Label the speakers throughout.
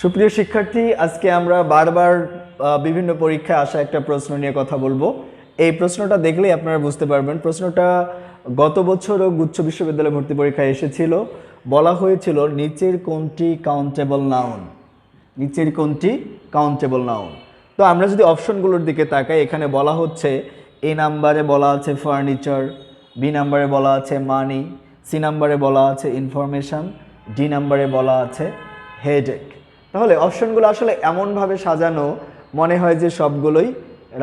Speaker 1: সুপ্রিয় শিক্ষার্থী, আজকে আমরা বারবার বিভিন্ন পরীক্ষায় আসা একটা প্রশ্ন নিয়ে কথা বলব। এই প্রশ্নটা দেখলেই আপনারা বুঝতে পারবেন। প্রশ্নটা গত বছরও গুচ্ছ বিশ্ববিদ্যালয় ভর্তি পরীক্ষায় এসেছিল। বলা হয়েছিল, নিচের কোনটি কাউন্টেবল নাউন নিচের কোনটি কাউন্টেবল নাউন তো আমরা যদি অপশনগুলোর দিকে তাকাই, এখানে বলা হচ্ছে, এ নাম্বারে বলা আছে ফার্নিচার বি নাম্বারে বলা আছে মানি সি নাম্বারে বলা আছে ইনফরমেশন ডি নাম্বারে বলা আছে হেডেক তাহলে অপশনগুলো আসলে এমনভাবে সাজানো মনে হয় যে সবগুলোই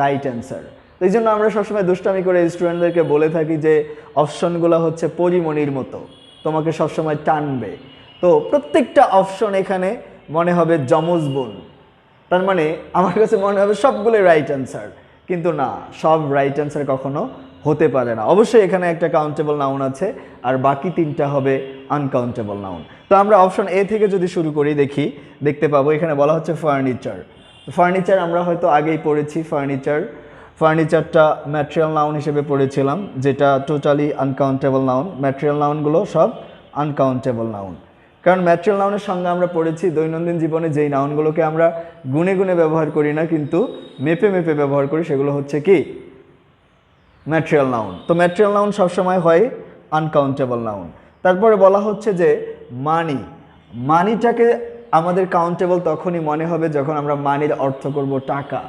Speaker 1: রাইট অ্যান্সার তো এই জন্য আমরা সবসময় দুষ্টামি করে স্টুডেন্টদেরকে বলে থাকি যে অপশনগুলো হচ্ছে পরিমণির মতো, তোমাকে সবসময় টানবে। তো প্রত্যেকটা অপশন এখানে মনে হবে যমজ বোন তার মানে আমার কাছে মনে হবে সবগুলোই রাইট অ্যান্সার কিন্তু না, সব রাইট অ্যান্সার কখনো হতে পারে না। অবশ্যই এখানে একটা কাউন্টেবল নাউন আছে, আর বাকি তিনটা হবে আনকাউন্টেবল নাউন তো আমরা অপশন এ থেকে যদি শুরু করি, দেখি, দেখতে পাবো, এখানে বলা হচ্ছে ফার্নিচার ফার্নিচার আমরা হয়তো আগেই পড়েছি ফার্নিচার ফার্নিচারটা ম্যাটেরিয়াল নাউন হিসেবে পড়েছিলাম, যেটা টোটালি আনকাউন্টেবল নাউন ম্যাটেরিয়াল নাউনগুলো সব আনকাউন্টেবল নাউন কারণ ম্যাটেরিয়াল নাউনের সঙ্গে আমরা পড়েছি, দৈনন্দিন জীবনে যেই নাউনগুলোকে আমরা গুনে গুনে ব্যবহার করি না, কিন্তু মেপে মেপে ব্যবহার করি, সেগুলো হচ্ছে কি? ম্যাটেরিয়াল নাউন তো ম্যাটেরিয়াল নাউন সবসময় হয় আনকাউন্টেবল নাউন তারপরে বলা হচ্ছে যে মানি মানিটাকে আমাদের কাউন্টেবল তখনই মনে হবে যখন আমরা মানির অর্থ করব টাকা।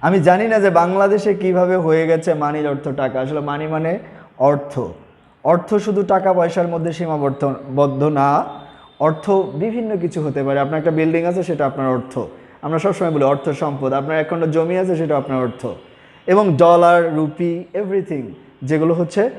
Speaker 1: আমি জানি না যে বাংলাদেশে কীভাবে হয়ে গেছে মানির অর্থ টাকা। আসলে মানি মানে অর্থ। অর্থ শুধু টাকা পয়সার মধ্যে সীমাবদ্ধ বদ্ধ না, অর্থ বিভিন্ন কিছু হতে পারে। আপনার একটা বিল্ডিং আছে, সেটা আপনার অর্থ। আমরা সবসময় বলি অর্থ সম্পদ। আপনার এক খণ্ড জমি আছে, সেটা আপনার অর্থ। এবং ডলার রুপি এভরিথিং যেগুলো হচ্ছে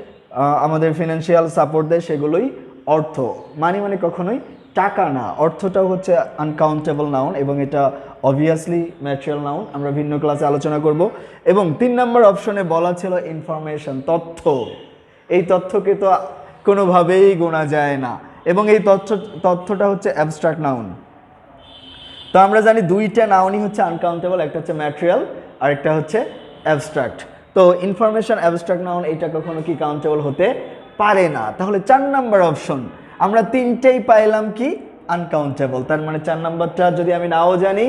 Speaker 1: আমাদের ফিনান্সিয়াল সাপোর্ট দেয়, সেগুলোই অর্থ। মানি মানে কখনোই টাকা না। অর্থটাও হচ্ছে আনকাউন্টেবল নাউন এবং এটা অবভিয়াসলি ম্যাটেরিয়াল নাউন আমরা ভিন্ন ক্লাসে আলোচনা করব। এবং তিন নম্বর অপশনে বলা ছিল ইনফরমেশন তথ্য। এই তথ্যকে তো কোনোভাবেই গোনা যায় না। এবং এই তথ্য, তথ্যটা হচ্ছে অ্যাবস্ট্রাক্ট নাউন তো আমরা জানি দুইটা নাউনই হচ্ছে আনকাউন্টেবল একটা হচ্ছে ম্যাটেরিয়াল আর একটা হচ্ছে অ্যাবস্ট্রাক্ট তো ইনফরমেশন অ্যাবস্ট্রাক্ট নাউন এটা কখনো কি কাউন্টেবল হতে পারে না। তাহলে চার নাম্বার অপশন আমরা তিনটেই পাইলাম কি? আনকাউন্টেবল তার মানে চার নাম্বারটা যদি আমি নাও জানি,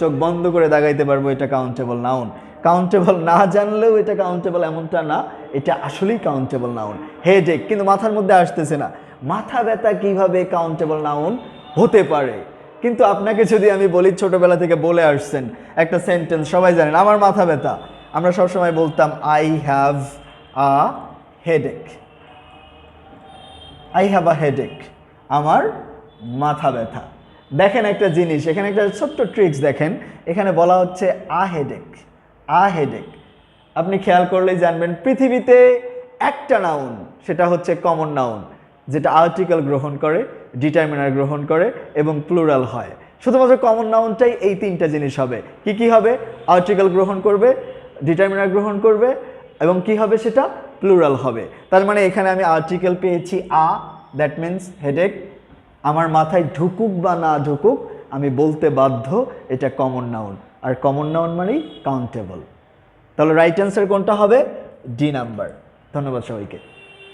Speaker 1: চোখ বন্ধ করে দাগাইতে পারব এটা কাউন্টেবল নাউন কাউন্টেবল না জানলেও এটা কাউন্টেবল এমনটা না, এটা আসলেই কাউন্টেবল নাউন হেডেক কিন্তু মাথার মধ্যে আসতেছে না। মাথা ব্যথা কীভাবে কাউন্টেবল নাউন হতে পারে? কিন্তু আপনাকে যদি আমি বলি, ছোটবেলা থেকে বলে আসছেন একটা সেন্টেন্স সবাই জানেন, আমার মাথা ব্যথা। আমরা সবসময় বলতাম I have a headache I have a headache আমার মাথা ব্যথা। দেখেন একটা জিনিস, এখানে একটা ছোট্ট ট্রিক্স দেখেন। এখানে বলা হচ্ছে আ হেডেক আ হেডেক আপনি খেয়াল করলেই জানবেন, পৃথিবীতে একটা নাউন সেটা হচ্ছে কমন নাউন যেটা আর্টিকেল গ্রহণ করে ডিটারমিনার গ্রহণ করে এবং প্লুরাল হয়। শুধুমাত্র কমন নাউনটাই এই তিনটা জিনিস হবে। কি কি হবে? আর্টিকেল গ্রহণ করবে ডিটারমিনার গ্রহণ করবে এবং কি হবে সেটা? প্লুরাল হবে। তার মানে এখানে আমি আর্টিকেল পেয়েছি আ দ্যাট মিন্স হেডেক আমার মাথায় ঢুকুক বা না ঢুকুক, আমি বলতে বাধ্য, এটা কমন নাউন আর কমন নাউন মানেই কাউন্টেবল তাহলে রাইট অ্যান্সার কোনটা হবে? ডি নাম্বার ধন্যবাদ সবাইকে।